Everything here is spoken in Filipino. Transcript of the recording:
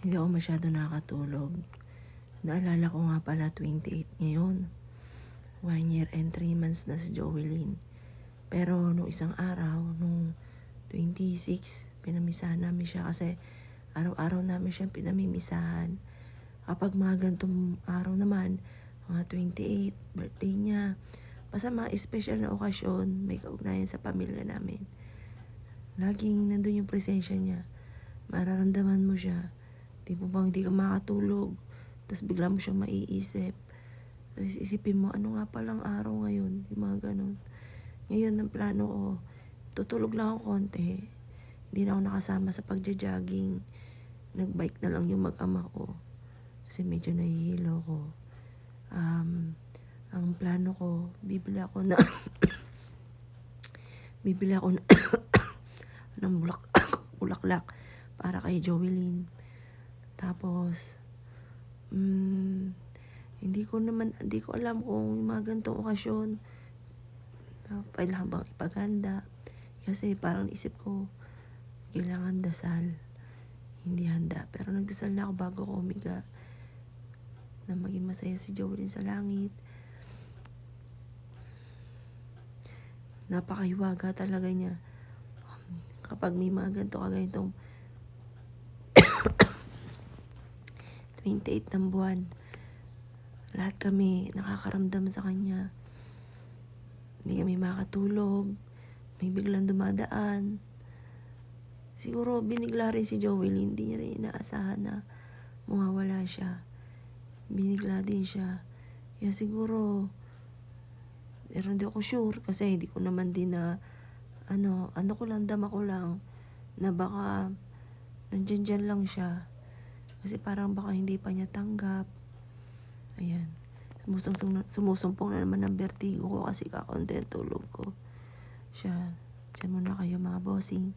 Hindi ako masyado nakakatulog. Naalala ko nga pala 28 ngayon. One year and three months na si Joelyn. Pero nung isang araw, nung 26, pinamisahan namin siya kasi araw-araw namin siyang pinamimisahan. Kapag mga gantong araw naman, mga 28, birthday niya, basta mga special na okasyon, may kaugnayan sa pamilya namin. Laging nandun yung presensya niya. Mararamdaman mo siya. Di mo bang hindi ka makatulog. Tapos bigla mo siyang maiisip. Tapos isipin mo, ano nga palang araw ngayon? Yung mga ganun. Ngayon, ang plano ko, tutulog lang ako konti. Hindi na ako nakasama sa pagja-jogging. Nagbike na lang yung mag-ama ko. Kasi medyo nahihilo ko. Um, ang plano ko, bibili ako na bibili ako na ng bulak bulaklak para kay Joelyn. Tapos, mm, hindi ko naman, hindi ko alam kung yung mga ganitong okasyon, uh, kailangan bang ipaganda. Kasi parang isip ko, kailangan dasal. Hindi handa. Pero nagdasal na ako bago ko umiga na maging masaya si Joelyn sa langit. Napakahiwaga talaga niya. Kapag may mga ganito kaganitong 28 ng buwan, lahat kami nakakaramdam sa kanya. Hindi kami makatulog. May biglang dumadaan. Siguro binigla rin si Joel. Hindi niya rin inaasahan na mawawala siya. Binigla din siya. Kaya siguro, pero hindi ako sure kasi hindi ko naman din na ano, ano ko lang, dama ko lang na baka nandyan dyan lang siya. Kasi parang baka hindi pa niya tanggap. Ayan. Sumusumpong, sumusumpong na naman ang vertigo ko kasi kakonti ang tulog ko. Siya, dyan muna kayo mga bossing.